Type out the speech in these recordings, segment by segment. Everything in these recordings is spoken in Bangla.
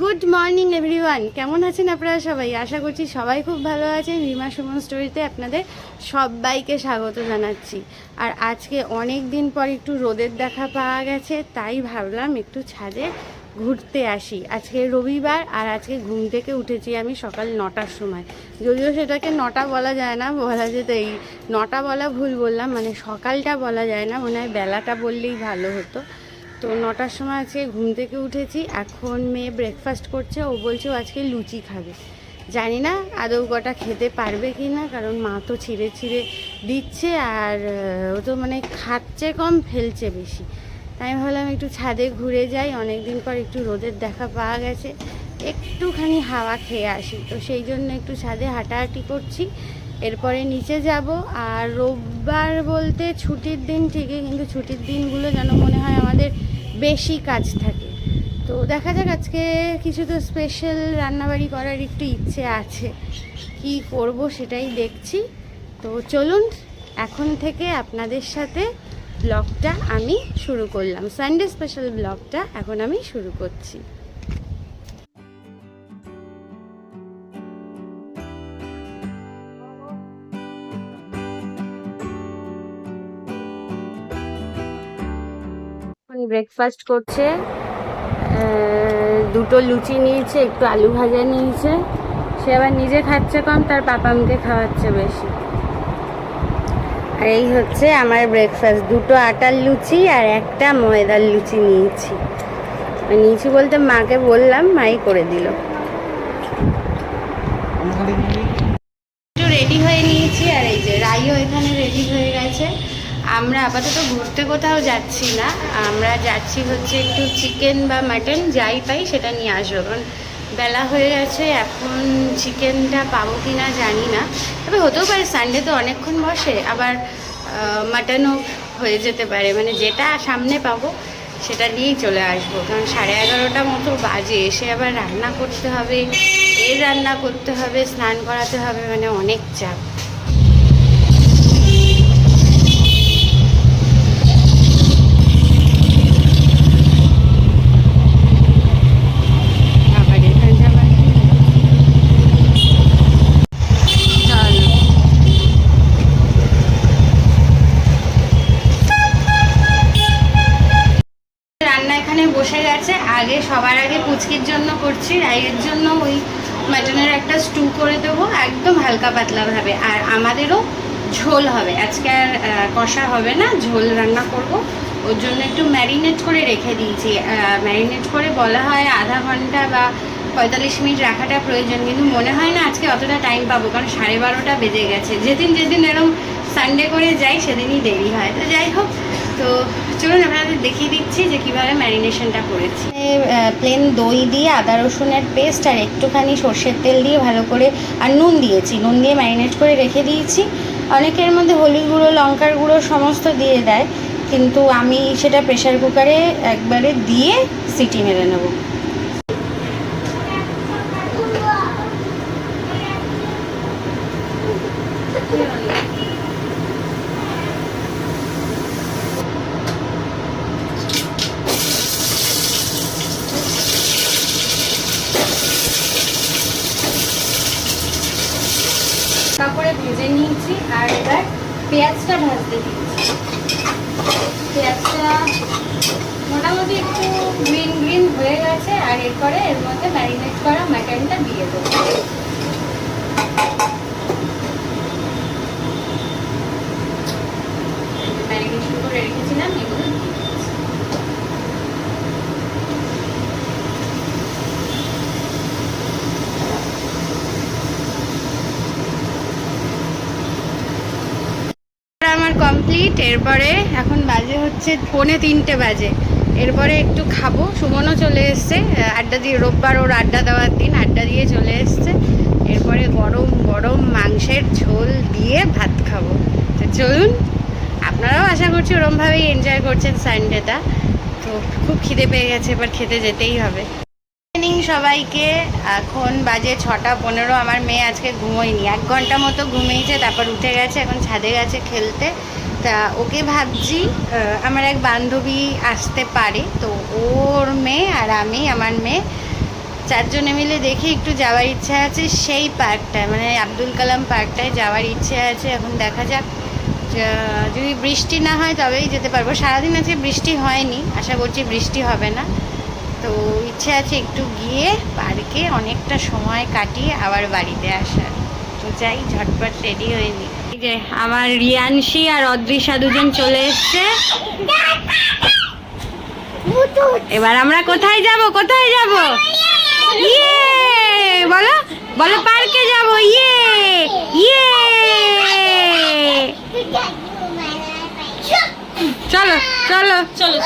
গুড মর্নিং এভরিওয়ান কেমন আছেন আপনারা সবাই? আশা করছি সবাই খুব ভালো আছেন। রিমা সুমন স্টোরিতে আপনাদের সবাইকে স্বাগত জানাচ্ছি। আর আজকে অনেক দিন পর একটু রোদের দেখা পাওয়া গেছে, তাই ভাবলাম একটু ছাদে ঘুরতে আসি। আজকে রবিবার আর আজকে ঘুম থেকে উঠেছি আমি সকাল নটার সময়। যদিও সেটাকে নটা বলা যায় না, বলা যেত এই নটা বলা ভুল বললাম মানে সকালটা বলা যায় না, মনে হয় বেলাটা বললেই ভালো হতো। তো নটার সময় আজকে ঘুম থেকে উঠেছি। এখন মেয়ে ব্রেকফাস্ট করছে, ও বলছে ও আজকে লুচি খাবে। জানি না আদৌ কটা খেতে পারবে কি না, কারণ মা তো ছিঁড়ে ছিঁড়ে দিচ্ছে আর ও তো মানে খাচ্ছে কম, ফেলছে বেশি। তাই ভাবলাম একটু ছাদে ঘুরে যাই অনেক দিন পর একটু রোদের দেখা পাওয়া গেছে, একটুখানি হাওয়া খেয়ে আসি। তো সেই জন্য একটু ছাদে হাঁটাহাঁটি করছি। এরপরে নিচে যাব, আর রোববার বলতে ছুটির দিন ঠিকই, কিন্তু ছুটির দিনগুলো যেন মনে হয় আমাদের বেশি কাজ থাকে। তো দেখা যাক, আজকে কিছু তো স্পেশাল রান্নাবাড়ি করার একটু ইচ্ছে আছে। কি করব সেটাই দেখছি। তো চলুন, এখন থেকে আপনাদের সাথে ব্লগটা আমি শুরু করলাম। সানডে স্পেশাল ব্লগটা এখন আমি শুরু করছি। ব্রেকফাস্ট করছে। দুটো লুচি নিয়েছে, একটু আলু ভাজা নিয়েছে। সে আবার নিজে খাচ্ছে কম, তার পাপা পাপামকে খাওয়াচ্ছে বেশি। আর এই হচ্ছে আমার ব্রেকফাস্ট দুটো আটার লুচি আর একটা ময়দার লুচি নিয়েছি। নিয়েছি বলতে মাকে বললাম, মাই করে দিল। আমরা আপাতত ঘুরতে কোথাও যাচ্ছি না। আমরা যাচ্ছি হচ্ছে একটু চিকেন বা মাটন যাই পাই সেটা নিয়ে আসব। কারণ বেলা হয়ে গেছে, এখন চিকেনটা পাবো কি না জানি না। তবে হতেও পারে সানডে তো অনেকক্ষণ বসে, আবার মাটনও হয়ে যেতে পারে। মানে যেটা সামনে পাবো সেটা নিয়েই চলে আসব। কারণ সাড়ে এগারোটা মতো বাজে, এসে আবার রান্না করতে হবে এর রান্না করতে হবে, স্নান করাতে হবে মানে অনেক চাপ আবার এখানটা আবার কি? চলো। রান্না এখানে বসে গেছে। আগে সবার আগে পুচকির জন্য করছি, রাইয়ের জন্য ওই মাটনের একটা স্টু করে দেবো, একদম হালকা পাতলা ভাবে। আর আমাদেরও ঝোল হবে। আজকে আর কষা হবে না, ঝোল রান্না করব। ওর জন্য একটু ম্যারিনেট করে রেখে দিয়েছি। ম্যারিনেট করে বলা হয় আধা ঘণ্টা বা পঁয়তাল্লিশ মিনিট রাখাটা প্রয়োজন। কিন্তু মনে হয় না আজকে অতটা টাইম পাবো, কারণ সাড়ে বারোটা বেজে গেছে। যেদিন যেদিন এরকম সানডে করে যাই সেদিনই দেরি হয়। তো যাই হোক তো চলুন আপনাদের দেখিয়ে দিচ্ছি যে কীভাবে ম্যারিনেশনটা করেছি। প্লেন দই দিয়ে আদা রসুনের পেস্ট আর একটুখানি সর্ষের তেল দিয়ে ভালো করে আর নুন দিয়েছি। নুন দিয়ে ম্যারিনেট করে রেখে দিয়েছি। অনেকের মধ্যে হলুদ গুঁড়ো লঙ্কার গুঁড়ো সমস্ত দিয়ে দেয় কিন্তু আমি সেটা প্রেশার কুকারে একবারে দিয়ে সিটি মেরে নেব। তারপরে ভেজে নিয়েছি আর এবার পেঁয়াজটা ভাজতে দিয়েছি। পেঁয়াজটা মোটামুটি একটু গ্রিন গ্রিন হয়ে গেছে আর এরপরে এর মধ্যে ম্যারিনেট করা ম্যাকানটা দিয়ে দেবো ম্যারিনেশন করে রেখেছিলাম এগুলো দিয়ে দিচ্ছি। আমার কমপ্লিট এরপরে এখন বাজে হচ্ছে পৌনে তিনটে বাজে। এরপরে একটু খাব। সুমনও চলে এসছে। আড্ডা দিয়ে রোববার ওর আড্ডা দেওয়ার দিন, আড্ডা দিয়ে চলে এসছে। এরপরে গরম গরম মাংসের ঝোল দিয়ে ভাত খাব। তো চলুন, আপনারাও আশা করছি ওরমভাবেই এনজয় করছেন সানডেটা তো খুব খিদে পেয়ে গেছে, এবার খেতে যেতেই হবে। সবাইকে। এখন বাজে ছটা পনেরো। আমার মেয়ে আজকে ঘুমোয়নি। এক ঘণ্টা মতো ঘুমিয়েছে, তারপর উঠে গেছে, এখন ছাদে গেছে খেলতে। তা ওকে ভাবছি আমার এক বান্ধবী আসতে পারে। তো ওর মেয়ে আর আমি, আমার মেয়ে, চারজনে মিলে দেখি একটু যাওয়ার ইচ্ছা আছে। সেই পার্কটায় মানে আব্দুল কালাম পার্কটায় যাওয়ার ইচ্ছে আছে। এখন দেখা যাক যদি বৃষ্টি না হয় তবেই যেতে পারব। সারাদিন আছে বৃষ্টি হয়নি, আশা করছি বৃষ্টি হবে না। তো ইচ্ছে আছে একটু গিয়ে পার্কে অনেকটা সময় কাটিয়ে আবার বাড়িতে আসার। তো যাই, ঝটপট রেডি হয়ে নি। এই যে আমার রিয়ানশি আর অদৃশা দুজন চলে এসছে। এবার আমরা কোথায় যাব? কোথায় যাব? ইয়ে! বলো বলো, পার্কে যাব। ইয়ে! ইয়ে! চলো চলো চলো।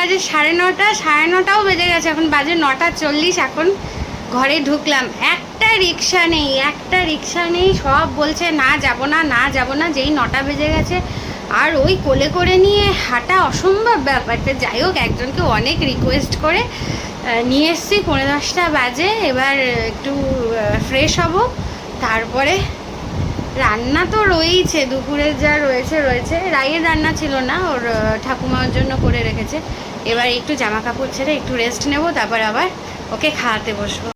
বাজে সাড়ে নটা, সাড়ে নটাও বেজে গেছে, এখন বাজে নটা চল্লিশ, এখন ঘরে ঢুকলাম। একটা রিক্সা নেই, একটা রিক্সা নেই, সব বলছে, না যাব না না যাব না, যেই নটা বেজে গেছে। আর ওই কোলে করে নিয়ে হাঁটা অসম্ভব ব্যাপারটা যাই হোক, একজনকে অনেক রিকোয়েস্ট করে নিয়ে এসছি পনেরো দশটা বাজে, এবার একটু ফ্রেশ হব। তারপরে রান্না তো রয়েইছে, দুপুরের যা রয়েছে রয়েছে। রায়ের রান্না ছিল না, ওর ঠাকুমার জন্য করে রেখেছে। এবার একটু জামা কাপড় ছেড়ে একটু রেস্ট নেব তারপর আবার ওকে খাওয়াতে বসবো।